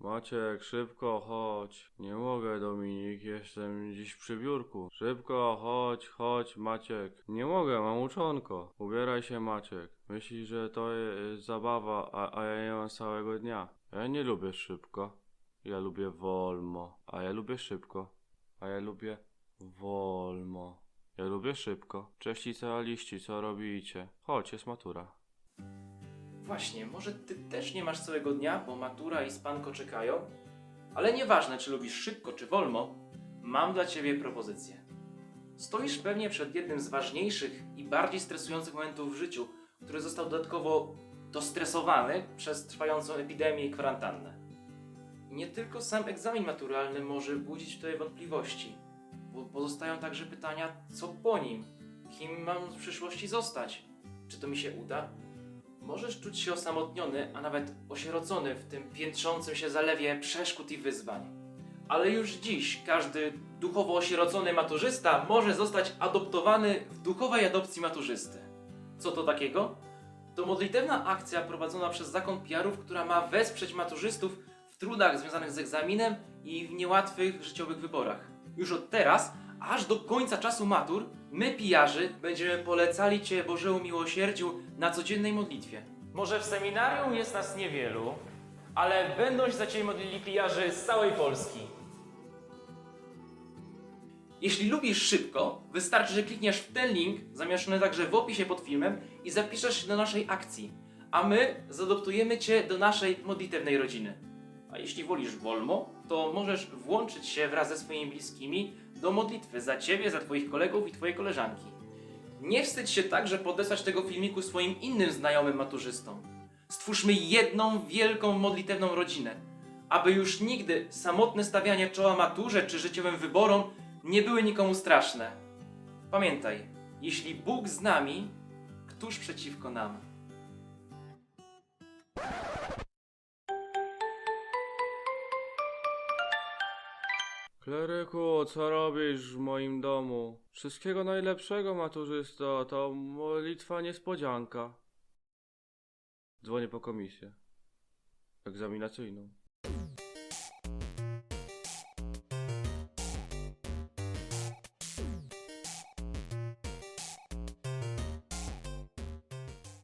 Maciek, szybko chodź. Nie mogę, Dominik, jestem dziś przy biurku. Szybko chodź, chodź, Maciek. Nie mogę, mam uczonko. Ubieraj się, Maciek. Myślisz, że to jest zabawa, a, a ja nie mam całego dnia. Ja nie lubię szybko. Ja lubię wolno. A ja lubię szybko. A ja lubię wolno. Ja lubię szybko. Cześć licealiści, co robicie? Chodź, jest matura. Właśnie, może ty też nie masz całego dnia, bo matura i spanko czekają? Ale nieważne, czy lubisz szybko, czy wolno, mam dla ciebie propozycję. Stoisz pewnie przed jednym z ważniejszych i bardziej stresujących momentów w życiu, który został dodatkowo dostresowany przez trwającą epidemię i kwarantannę. Nie tylko sam egzamin maturalny może budzić tutaj wątpliwości, bo pozostają także pytania, co po nim? Kim mam w przyszłości zostać? Czy to mi się uda? Możesz czuć się osamotniony, a nawet osierocony w tym piętrzącym się zalewie przeszkód i wyzwań. Ale już dziś każdy duchowo osierocony maturzysta może zostać adoptowany w duchowej adopcji maturzysty. Co to takiego? To modlitewna akcja prowadzona przez zakon PR-ów, która ma wesprzeć maturzystów w trudach związanych z egzaminem i w niełatwych życiowych wyborach. Już od teraz, aż do końca czasu matur, my pijarzy będziemy polecali Cię Bożemu miłosierdziu na codziennej modlitwie. Może w seminarium jest nas niewielu, ale będą się za Ciebie modlili pijarzy z całej Polski. Jeśli lubisz szybko, wystarczy, że klikniesz w ten link, zamieszczony także w opisie pod filmem i zapiszesz się do naszej akcji, a my zadoptujemy Cię do naszej modlitewnej rodziny. A jeśli wolisz wolno, to możesz włączyć się wraz ze swoimi bliskimi do modlitwy za Ciebie, za Twoich kolegów i Twoje koleżanki. Nie wstydź się także podesłać tego filmiku swoim innym znajomym maturzystom. Stwórzmy jedną wielką modlitewną rodzinę, aby już nigdy samotne stawianie czoła maturze czy życiowym wyborom nie były nikomu straszne. Pamiętaj, jeśli Bóg z nami, któż przeciwko nam? Kleryku, co robisz w moim domu? Wszystkiego najlepszego, maturzysto. To modlitwa niespodzianka. Dzwonię po komisję egzaminacyjną.